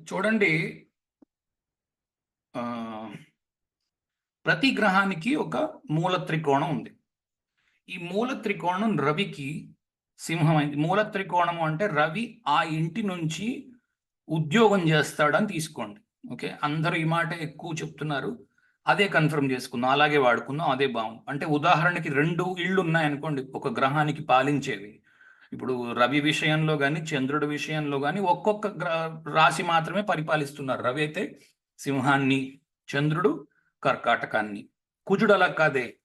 చూడండి ప్రతి గ్రహానికి ఒక మూల త్రికోణం ఉంది. ఈ మూల త్రికోణం రవికి సింహమైంది. మూల త్రికోణము అంటే రవి ఆ ఇంటి నుంచి ఉద్యోగం చేస్తాడని తీసుకోండి. ఓకే? అందరూ ఈ మాట ఎక్కువ చెప్తున్నారు. అదే కన్ఫర్మ్ చేసుకుందాం. అలాగే వాడుకుందాం. అదే బాగుంది. అంటే ఉదాహరణకి రెండు ఇళ్ళు ఉన్నాయనుకోండి. ఒక గ్రహానికి పాలించేవి. ఇప్పుడు రవి విషయంలో కానీ చంద్రుడి విషయంలో కానీ ఒక్కొక్క రాశి మాత్రమే పరిపాలిస్తున్నారు. రవి అయితే సింహాన్ని చంద్రుడు కర్కాటకాన్ని. కుజుడు అలా కాదే.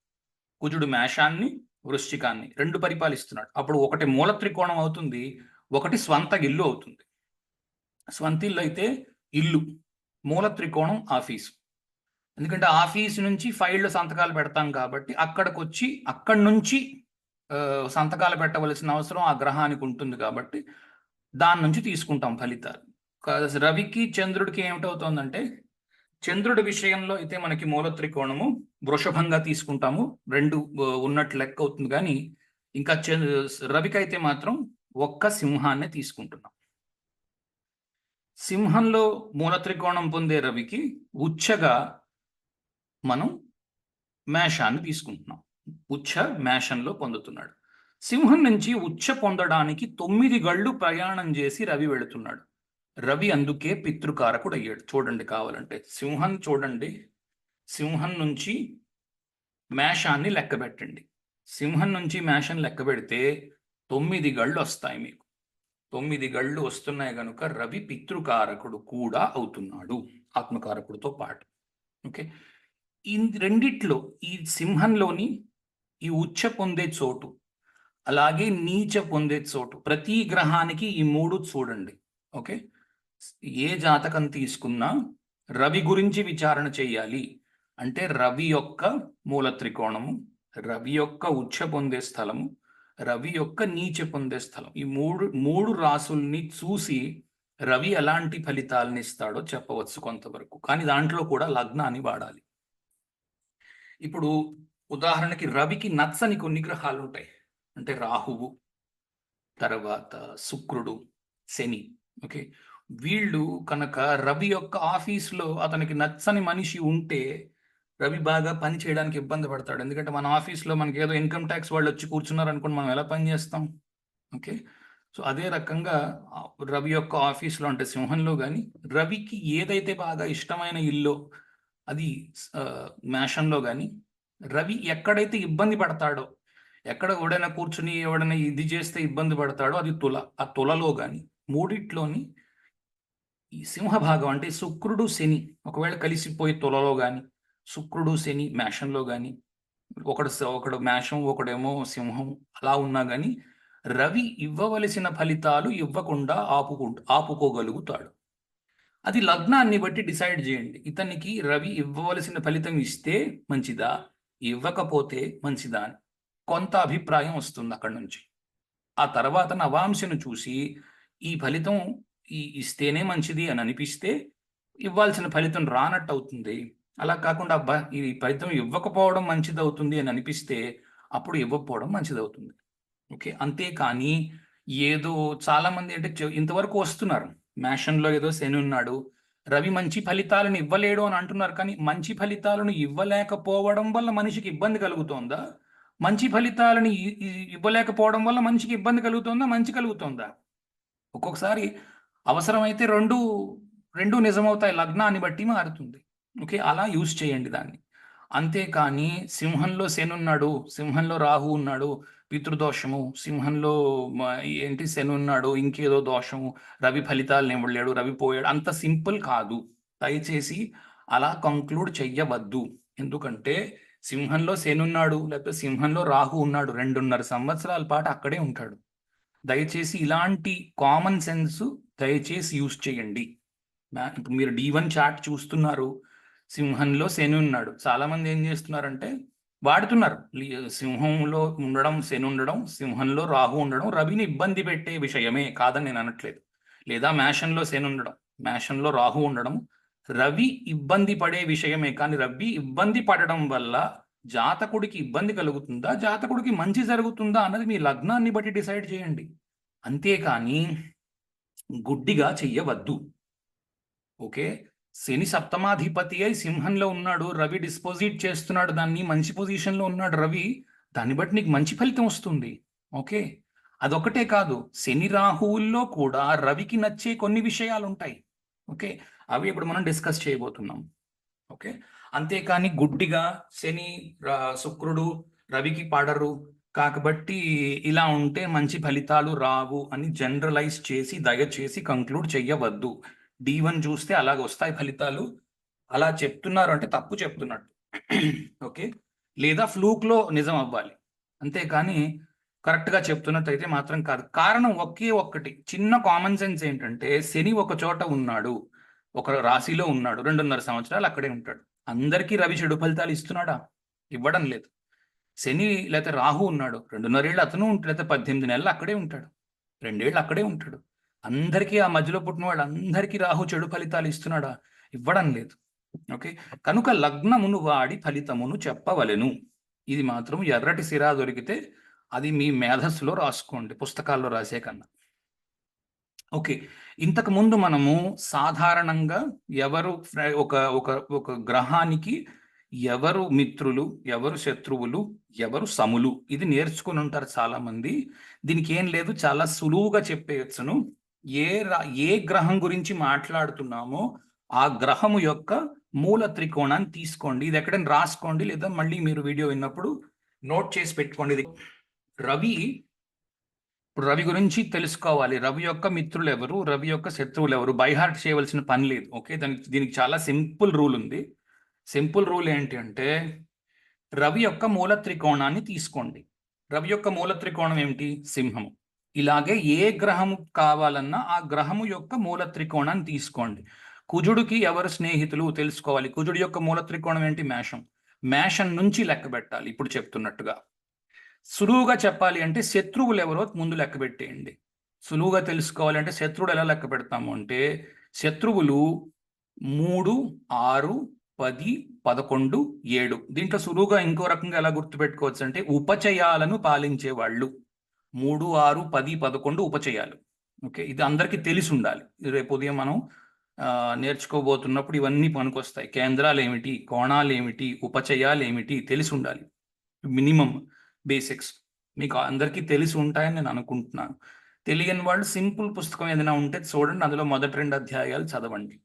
కుజుడు మేషాన్ని వృశ్చికాన్ని రెండు పరిపాలిస్తున్నాడు. అప్పుడు ఒకటి మూల త్రికోణం అవుతుంది ఒకటి స్వంత ఇల్లు అవుతుంది. స్వంత ఇల్లు అయితే ఇల్లు మూల త్రికోణం ఆఫీసు. ఎందుకంటే ఆఫీస్ నుంచి ఫైళ్ళు సంతకాలు పెడతాం కాబట్టి అక్కడికి వచ్చి అక్కడి నుంచి సంతకాలు పెట్టవలసిన అవసరం ఆ గ్రహానికి ఉంటుంది కాబట్టి దాని నుంచి తీసుకుంటాం ఫలితాలు. రవికి చంద్రుడికి ఏమిటవుతోందంటే చంద్రుడి విషయంలో అయితే మనకి మూల త్రికోణము వృషభంగా తీసుకుంటాము. రెండు ఉన్నట్టు ఉన్నట్లు లెక్క అవుతుంది కానీ ఇంకా చంద్ర రవికి అయితే మాత్రం ఒక్క సింహాన్నే తీసుకుంటున్నాం. సింహంలో మూల త్రికోణం పొందే రవికి ఉచ్చగా మనం మేషాన్ని తీసుకుంటున్నాం. ఉచ్చ మేషంలో పొందుతున్నాడు. సింహం నుంచి ఉచ్చ పొందడానికి తొమ్మిది గళ్ళు ప్రయాణం చేసి రవి వెళుతున్నాడు. రవి అందుకే పితృకారకుడు అయ్యాడు చూడండి కావాలంటే. సింహం చూడండి. సింహం నుంచి మేషాన్ని లెక్క పెట్టండి. సింహం నుంచి మేషం లెక్క పెడితే తొమ్మిది గళ్ళు వస్తాయి మీకు. తొమ్మిది గళ్ళు వస్తున్నాయి కనుక రవి పితృకారకుడు కూడా అవుతున్నాడు. ఆత్మకారకుడితో పాటు. ఓకే? ఈ రెండిట్లో ఈ సింహంలోని ఈ ఉచ్చ పొందే చోటు అలాగే నీచ పొందే చోటు. ప్రతి గ్రహానికి ఈ మూడు చూడండి. ఓకే? ఏ జాతకం తీసుకున్నా రవి గురించి విచారణ చేయాలి. అంటే రవి యొక్క మూల త్రికోణము రవి యొక్క ఉచ్చ పొందే స్థలము రవి యొక్క నీచ పొందే స్థలం. ఈ మూడు మూడు రాసుల్ని చూసి రవి ఎలాంటి ఫలితాలను ఇస్తాడో చెప్పవచ్చు కొంతవరకు. కానీ దాంట్లో కూడా లగ్నాన్ని వాడాలి. ఇప్పుడు ఉదాహరణకి రవికి నచ్చని కొన్ని గ్రహాలు ఉంటాయి అంటే రాహువు తర్వాత శుక్రుడు శని ఓకే. వీళ్ళు కనుక రవి యొక్క ఆఫీస్లో అతనికి నచ్చని మనిషి ఉంటే రవి బాగా పని చేయడానికి ఇబ్బంది పడతాడు. ఎందుకంటే మన ఆఫీస్లో మనకి ఏదో ఇన్కమ్ ట్యాక్స్ వాళ్ళు వచ్చి కూర్చున్నారు అనుకోండి మనం ఎలా పని చేస్తాం? ఓకే. సో అదే రకంగా రవి యొక్క ఆఫీస్లో అంటే సింహంలో కానీ రవికి ఏదైతే బాగా ఇష్టమైన ఇల్లో అది మ్యాషన్లో మేషంలో కానీ రవి ఎక్కడైతే ఇబ్బంది పడతాడో ఎక్కడ ఎవడైనా కూర్చుని ఎవడైనా ఇది చేస్తే ఇబ్బంది పడతాడో అది తుల ఆ తులలో కానీ మూడిట్లోని ఈ సింహ భాగం అంటే శుక్రుడు శని ఒకవేళ కలిసిపోయి తులలో కానీ శుక్రుడు శని మేషంలో కానీ ఒకడు స- ఒకడు మేషం ఒకడేమో సింహం అలా ఉన్నా కానీ రవి ఇవ్వవలసిన ఫలితాలు ఇవ్వకుండా ఆపుకు ఆపుకోగలుగుతాడు. అది లగ్నాన్ని బట్టి డిసైడ్ చేయండి. ఇతనికి రవి ఇవ్వవలసిన ఫలితం ఇస్తే మంచిదా? ఇవ్వకపోతే మంచిదా అని కొంత అభిప్రాయం వస్తుంది అక్కడి నుంచి. ఆ తర్వాత నవాంశను చూసి ఈ ఫలితం ఈ ఇస్తేనే మంచిది అని అనిపిస్తే ఇవ్వాల్సిన ఫలితం రానట్టు అవుతుంది. అలా కాకుండా అబ్బా ఈ ఫలితం ఇవ్వకపోవడం మంచిది అవుతుంది అని అనిపిస్తే అప్పుడు ఇవ్వకపోవడం మంచిది అవుతుంది ఓకే? అంతేకాని ఏదో చాలామంది అంటే ఇంతవరకు వస్తున్నారు. మ్యాషన్లో ఏదో శని ఉన్నాడు. రవి మంచి ఫలితాలను ఇవ్వలేడు అని అంటున్నారు. కానీ మంచి ఫలితాలను ఇవ్వలేకపోవడం వల్ల మనిషికి ఇబ్బంది కలుగుతోందా? మంచి ఫలితాలను ఇవ్వలేకపోవడం వల్ల మనిషికి ఇబ్బంది కలుగుతోందా? మంచి కలుగుతోందా? ఒక్కొక్కసారి అవసరమైతే రెండు రెండు నిజమవుతాయి. లగ్నాన్ని బట్టి మారుతుంది. ఓకే? అలా యూజ్ చేయండి దాన్ని. అంతేకాని సింహంలో శనున్నాడు సింహంలో రాహు ఉన్నాడు పితృదోషము సింహంలో ఏంటి శని ఉన్నాడు ఇంకేదో దోషము రవి ఫలితాలను ఇవ్వలేడు రవి పోయాడు అంత సింపుల్ కాదు. దయచేసి అలా కంక్లూడ్ చెయ్యవద్దు. ఎందుకంటే సింహంలో శనున్నాడు లేకపోతే సింహంలో రాహు ఉన్నాడు రెండున్నర సంవత్సరాల పాటు అక్కడే ఉంటాడు. దయచేసి ఇలాంటి కామన్ సెన్స్ దయచేసి యూస్ చేయండి. ఇప్పుడు మీరు డి వన్ చాట్ చూస్తున్నారు సింహంలో శని ఉన్నాడు. చాలా మంది ఏం చేస్తున్నారంటే వాడుతున్నారు. సింహంలో ఉండడం శని ఉండడం సింహంలో రాహు ఉండడం రవిని ఇబ్బంది పెట్టే విషయమే కాదని నేను అనట్లేదు. లేదా మేషంలో శని ఉండడం మేషంలో రాహు ఉండడం రవి ఇబ్బంది పడే విషయమే కానీ రవి ఇబ్బంది పడడం వల్ల జాతకుడికి ఇబ్బంది కలుగుతుందా జాతకుడికి మంచి జరుగుతుందా అన్నది మీ లగ్నాన్ని బట్టి డిసైడ్ చేయండి. అంతేకాని గుడ్డిగా చెయ్యవద్దు. ఓకే? శని సప్తమాధిపతి అయి సింహంలో ఉన్నాడు రవి డిస్పోజిట్ చేస్తున్నాడు దాన్ని మంచి పొజిషన్లో ఉన్నాడు రవి దాన్ని బట్టి నీకు మంచి ఫలితం వస్తుంది. ఓకే? అదొకటే కాదు శని రాహువుల్లో కూడా రవికి నచ్చే కొన్ని విషయాలు ఉంటాయి ఓకే? అవి ఇప్పుడు మనం డిస్కస్ చేయబోతున్నాం. ఓకే? అంతేకాని గుడ్డిగా శని శుక్రుడు రవికి పడరు కాబట్టి ఇలా ఉంటే మంచి ఫలితాలు రావు అని జనరలైజ్ చేసి దయచేసి కంక్లూడ్ చెయ్యవద్దు. డి వన్ చూస్తే అలాగ వస్తాయి ఫలితాలు. అలా చెప్తున్నారు అంటే తప్పు చెప్తున్నట్టు. ఓకే? లేదా ఫ్లూక్లో నిజం అవ్వాలి. అంతేకాని కరెక్ట్గా చెప్తున్నట్టయితే మాత్రం కాదు. కారణం ఒకే ఒక్కటి. చిన్న కామన్ సెన్స్ ఏంటంటే శని ఒక చోట ఉన్నాడు. ఒక రాశిలో ఉన్నాడు. రెండున్నర సంవత్సరాలు అక్కడే ఉంటాడు. అందరికీ రవి చెడు ఫలితాలు ఇస్తున్నాడా? ఇవ్వడం లేదు. శని లేకపోతే రాహు ఉన్నాడు. రెండున్నరేళ్ళు అతను ఉంటాడు లేకపోతే పద్దెనిమిది నెలలు అక్కడే ఉంటాడు. రెండేళ్ళు అక్కడే ఉంటాడు. అందరికీ ఆ మధ్యలో పుట్టిన వాళ్ళందరికీ రాహు చెడు ఫలితాలు ఇస్తున్నాడా? ఇవ్వడం లేదు. ఓకే? కనుక లగ్నమును వాడి ఫలితమును చెప్పవలెను. ఇది మాత్రం ఎర్రటి సిరా దొరికితే అది మీ మేధస్సులో రాసుకోండి పుస్తకాల్లో రాసే కన్నా. ఓకే? ఇంతకు ముందు మనము సాధారణంగా ఎవరు ఒక ఒక ఒక గ్రహానికి ఎవరు మిత్రులు ఎవరు శత్రువులు ఎవరు సములు? ఇది నేర్చుకుని ఉంటారు చాలామంది. దీనికి ఏం లేదు చాలా సులువుగా చెప్పేయచ్చును. ఏ రా- ఏ గ్రహం గురించి మాట్లాడుతున్నామో ఆ గ్రహము యొక్క మూల త్రికోణాన్ని తీసుకోండి. ఇది ఎక్కడైనా రాసుకోండి లేదా మళ్ళీ మీరు వీడియో విన్నప్పుడు నోట్ చేసి పెట్టుకోండి. ఇది రవి ఇప్పుడు రవి గురించి తెలుసుకోవాలి. రవి యొక్క మిత్రులు ఎవరు రవి యొక్క శత్రువులు ఎవరు బైహార్ట్ చేయవలసిన పని లేదు. ఓకే? దానికి దీనికి చాలా సింపుల్ రూల్ ఉంది. సింపుల్ రూల్ ఏంటి అంటే రవి యొక్క మూల త్రికోణాన్ని తీసుకోండి. రవి యొక్క మూల త్రికోణం ఏమిటి? సింహము. ఇలాగే ఏ గ్రహము కావాలన్నా ఆ గ్రహము యొక్క మూల త్రికోణాన్ని తీసుకోండి. కుజుడికి ఎవరు స్నేహితులు తెలుసుకోవాలి? కుజుడి యొక్క మూల త్రికోణం ఏంటి? మేషం. మేషం నుంచి లెక్క పెట్టాలి ఇప్పుడు చెప్తున్నట్టుగా. సులువుగా చెప్పాలి అంటే శత్రువులు ఎవరో ముందు లెక్క పెట్టేయండి. సులువుగా తెలుసుకోవాలి అంటే శత్రువుడు ఎలా లెక్క పెడతాము అంటే శత్రువులు మూడు ఆరు పది పదకొండు ఏడు. దీంట్లో సులువుగా ఇంకో రకంగా ఎలా గుర్తుపెట్టుకోవచ్చు అంటే ఉపచయాలను పాలించే వాళ్ళు మూడు ఆరు పది పదకొండు ఉపచయాలు. ఓకే? ఇది అందరికీ తెలిసి ఉండాలి రేపు ఉదయం మనం నేర్చుకోబోతున్నప్పుడు ఇవన్నీ పనికొస్తాయి. కేంద్రాలు ఏమిటి కోణాలు ఏమిటి ఉపచయాలు ఏమిటి తెలిసి ఉండాలి మినిమం బేసిక్స్. మీకు అందరికీ తెలిసి ఉంటాయని నేను అనుకుంటున్నాను. తెలియని వాళ్ళు సింపుల్ పుస్తకం ఏదైనా ఉంటే చూడండి అందులో మొదటి రెండు అధ్యాయాలు చదవండి.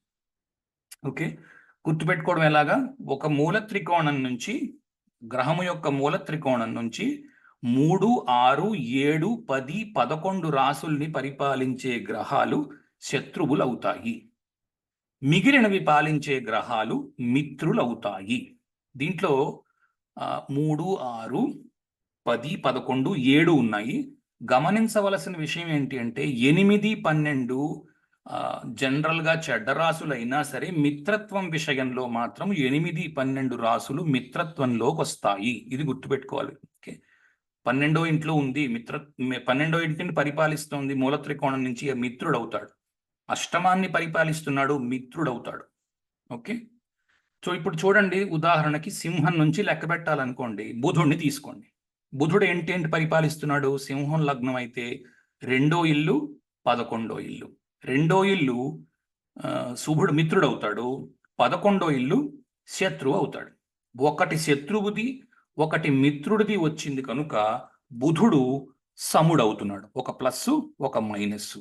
ఓకే? గుర్తుపెట్టుకోవడం ఎలాగా? ఒక మూల త్రికోణం నుంచి గ్రహము యొక్క మూల త్రికోణం నుంచి మూడు ఆరు ఏడు పది పదకొండు రాసుల్ని పరిపాలించే గ్రహాలు శత్రువులవుతాయి. మిగిలినవి పాలించే గ్రహాలు మిత్రులవుతాయి. దీంట్లో మూడు ఆరు పది పదకొండు ఏడు ఉన్నాయి. గమనించవలసిన విషయం ఏంటి అంటే ఎనిమిది పన్నెండు జనరల్గా చెడ్డ రాసులైనా సరే మిత్రత్వం విషయంలో మాత్రం ఎనిమిది పన్నెండు రాసులు మిత్రత్వంలోకి వస్తాయి ఇది గుర్తుపెట్టుకోవాలి. ఓకే. పన్నెండో ఇంట్లో ఉంది మిత్ర పన్నెండో ఇంటిని పరిపాలిస్తుంది మూల త్రికోణం నుంచి మిత్రుడు అవుతాడు అష్టమాన్ని పరిపాలిస్తున్నాడు మిత్రుడు అవుతాడు ఓకే? సో ఇప్పుడు చూడండి ఉదాహరణకి సింహం నుంచి లెక్క పెట్టాలనుకోండి బుధుడిని తీసుకోండి. బుధుడు ఏంటి ఏంటి పరిపాలిస్తున్నాడు? సింహం లగ్నం అయితే రెండో ఇల్లు పదకొండో ఇల్లు. రెండో ఇల్లు శుభుడు మిత్రుడు అవుతాడు పదకొండో ఇల్లు శత్రువు అవుతాడు. ఒకటి శత్రువుది ఒకటి మిత్రుడిది వచ్చింది కనుక బుధుడు సముడవుతున్నాడు. ఒక ప్లస్ ఒక మైనస్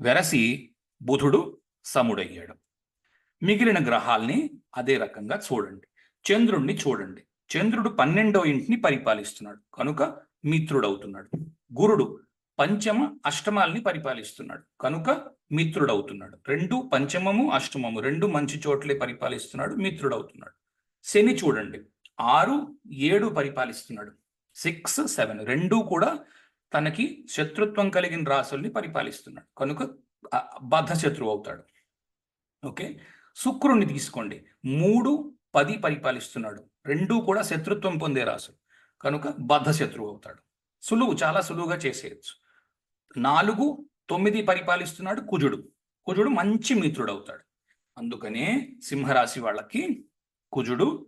వెరసి బుధుడు సముడయ్యాడు. మిగిలిన గ్రహాల్ని అదే రకంగా చూడండి. చంద్రుణ్ణి చూడండి. చంద్రుడు పన్నెండో ఇంటిని పరిపాలిస్తున్నాడు. కనుక మిత్రుడవుతున్నాడు. గురుడు పంచమ అష్టమాల్ని పరిపాలిస్తున్నాడు. కనుక మిత్రుడవుతున్నాడు. రెండు పంచమము అష్టమము రెండు మంచి చోట్లే పరిపాలిస్తున్నాడు మిత్రుడవుతున్నాడు. శని చూడండి. ఆరు ఏడు పరిపాలిస్తున్నాడు. సిక్స్ సెవెన్ రెండు కూడా తనకి శత్రుత్వం కలిగిన రాసుల్ని పరిపాలిస్తున్నాడు. కనుక ఆ, బద్ధ శత్రువు అవుతాడు. ఓకే? శుక్రుణ్ణి తీసుకోండి. మూడు పది పరిపాలిస్తున్నాడు. రెండు కూడా శత్రుత్వం పొందే రాసు కనుక బద్ధ శత్రువు అవుతాడు. సులువు చాలా సులువుగా చేసేయచ్చు. నాలుగు తొమ్మిది పరిపాలిస్తున్నాడు కుజుడు. కుజుడు మంచి మిత్రుడు అవుతాడు. అందుకనే సింహరాశి వాళ్ళకి కుజుడు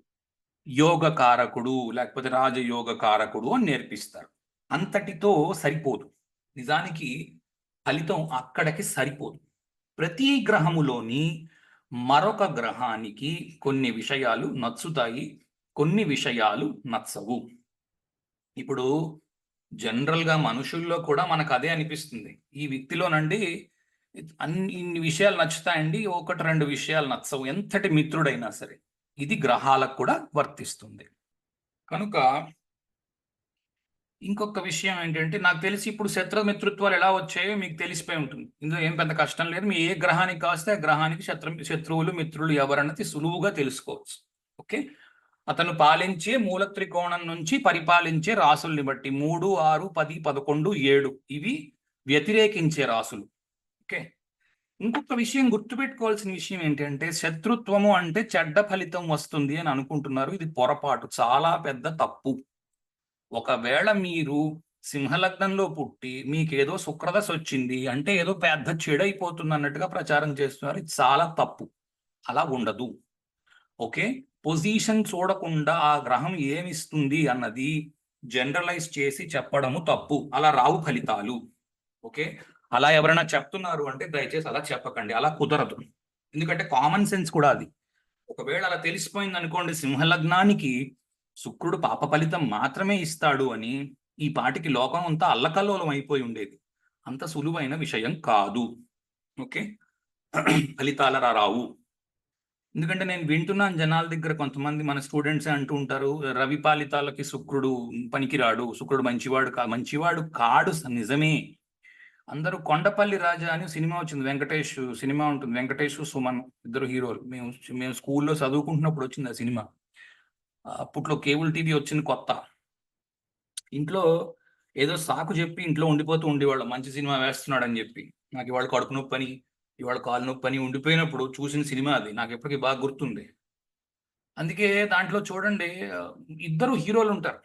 యోగ కారకుడు లేకపోతే రాజయోగ కారకుడు అని నేర్పిస్తారు. అంతటితో సరిపోదు. నిజానికి ఫలితం అక్కడికి సరిపోదు. ప్రతి గ్రహములోని మరొక గ్రహానికి కొన్ని విషయాలు నచ్చుతాయి కొన్ని విషయాలు నచ్చవు. ఇప్పుడు జనరల్గా మనుషుల్లో కూడా మనకు అదే అనిపిస్తుంది. ఈ వ్యక్తిలోనండి అన్ని ఇన్ని విషయాలు నచ్చుతాయండి ఒకటి రెండు విషయాలు నచ్చవు. ఎంతటి మిత్రుడైనా సరే. ఇది గ్రహాలకు కూడా వర్తిస్తుంది. కనుక ఇంకొక విషయం ఏంటంటే నాకు తెలిసి ఇప్పుడు శత్రు మిత్రుత్వాలు ఎలా వచ్చాయో మీకు తెలిసిపోయి ఉంటుంది. ఇందులో ఏం పెద్ద కష్టం లేదు. మీ ఏ గ్రహానికి కాస్తే ఆ గ్రహానికి శత్రు శత్రువులు మిత్రులు ఎవరన్నది సులువుగా తెలుసుకోవచ్చు. ఓకే? అతను పాలించే మూల త్రికోణం నుంచి పరిపాలించే రాసుల్ని బట్టి మూడు ఆరు పది పదకొండు ఏడు ఇవి వ్యతిరేకించే రాసులు. ఓకే? ఇంకొక విషయం గుర్తుపెట్టుకోవాల్సిన విషయం ఏంటంటే శత్రుత్వము అంటే చెడ్డ ఫలితం వస్తుంది అని అనుకుంటున్నారు. ఇది పొరపాటు. చాలా పెద్ద తప్పు. ఒకవేళ మీరు సింహలగ్నంలో పుట్టి మీకేదో శుక్రదశ వచ్చింది అంటే ఏదో పెద్ద చెడైపోతుంది అన్నట్టుగా ప్రచారం చేస్తున్నారు. ఇది చాలా తప్పు. అలా ఉండదు. ఓకే? పొజిషన్ చూడకుండా ఆ గ్రహం ఏమిస్తుంది అన్నది జనరలైజ్ చేసి చెప్పడము తప్పు. అలా రావు ఫలితాలు. ఓకే? అలా ఎవరైనా చెప్తున్నారు అంటే దయచేసి అలా చెప్పకండి. అలా కుదరదు. ఎందుకంటే కామన్ సెన్స్ కూడా అది. ఒకవేళ అలా తెలిసిపోయింది అనుకోండి సింహలగ్నానికి శుక్రుడు పాప ఫలితం మాత్రమే ఇస్తాడు అని ఈ పాటికి లోకం అంతా అల్లకల్లోలం అయిపోయి ఉండేది. అంత సులువైన విషయం కాదు. ఓకే? ఫలితాల రావు. ఎందుకంటే నేను వింటున్నాను జనాల దగ్గర కొంతమంది మన స్టూడెంట్స్ అంటూ ఉంటారు రవి ఫలితాలకి శుక్రుడు పనికిరాడు శుక్రుడు మంచివాడు కా మంచివాడు కాడు స- నిజమే. అందరూ కొండపల్లి రాజా అని సినిమా వచ్చింది. వెంకటేష్ సినిమా ఉంటుంది. వెంకటేష్ సుమన్ ఇద్దరు హీరోలు. మేము మేము స్కూల్లో చదువుకుంటున్నప్పుడు వచ్చింది ఆ సినిమా. అప్పట్లో కేబుల్ టీవీ వచ్చింది కొత్త. ఇంట్లో ఏదో సాకు చెప్పి ఇంట్లో ఉండిపోతూ ఉండేవాళ్ళు. మంచి సినిమా వేస్తున్నాడు అని చెప్పి. నాకు ఇవాళ కడుపు నొప్పి అని ఇవాళ కాలు నొప్పి అని ఉండిపోయినప్పుడు చూసిన సినిమా అది. నాకు ఎప్పటికీ బాగా గుర్తుంది. అందుకే దాంట్లో చూడండి ఇద్దరు హీరోలు ఉంటారు.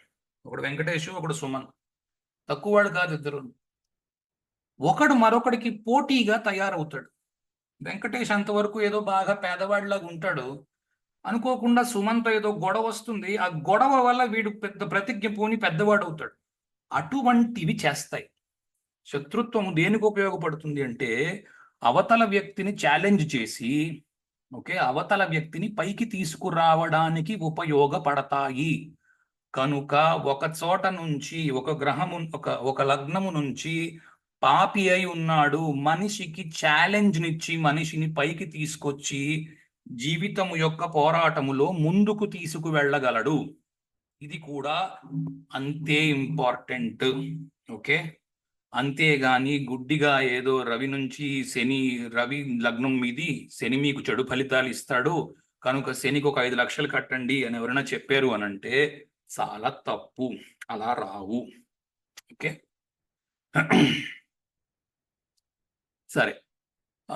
ఒకడు వెంకటేష్ ఒకడు సుమన్. తక్కువ వాళ్ళు కాదు ఇద్దరు. ఒకడు మరొకడికి పోటీగా తయారవుతాడు. వెంకటేష్ అంతవరకు ఏదో బాగా పేదవాడిలాగా ఉంటాడు. అనుకోకుండా సుమంత్ ఏదో గొడవ వస్తుంది. ఆ గొడవ వల్ల వీడు పెద్ద ప్రతిజ్ఞ పోని పెద్దవాడు అవుతాడు అటువంటివి చేస్తాయి. శత్రుత్వం దేనికి ఉపయోగపడుతుంది అంటే అవతల వ్యక్తిని ఛాలెంజ్ చేసి ఓకే అవతల వ్యక్తిని పైకి తీసుకురావడానికి ఉపయోగపడతాయి. కనుక ఒక చోట నుంచి ఒక గ్రహము ఒక ఒక లగ్నము నుంచి పాపి అయి ఉన్నాడు. మనిషికి ఛాలెంజ్ నిచ్చి మనిషిని పైకి తీసుకొచ్చి జీవితం యొక్క పోరాటములో ముందుకు తీసుకు వెళ్ళగలడు. ఇది కూడా అంతే ఇంపార్టెంట్. ఓకే? అంతేగాని గుడ్డిగా ఏదో రవి నుంచి శని రవి లగ్నం మీది శని మీకు చెడు ఫలితాలు ఇస్తాడు. కనుక శనికి ఒక ఐదు లక్షలు కట్టండి అని ఎవరైనా చెప్పారు అని అంటే చాలా తప్పు. అలా రావు. ఓకే? సరే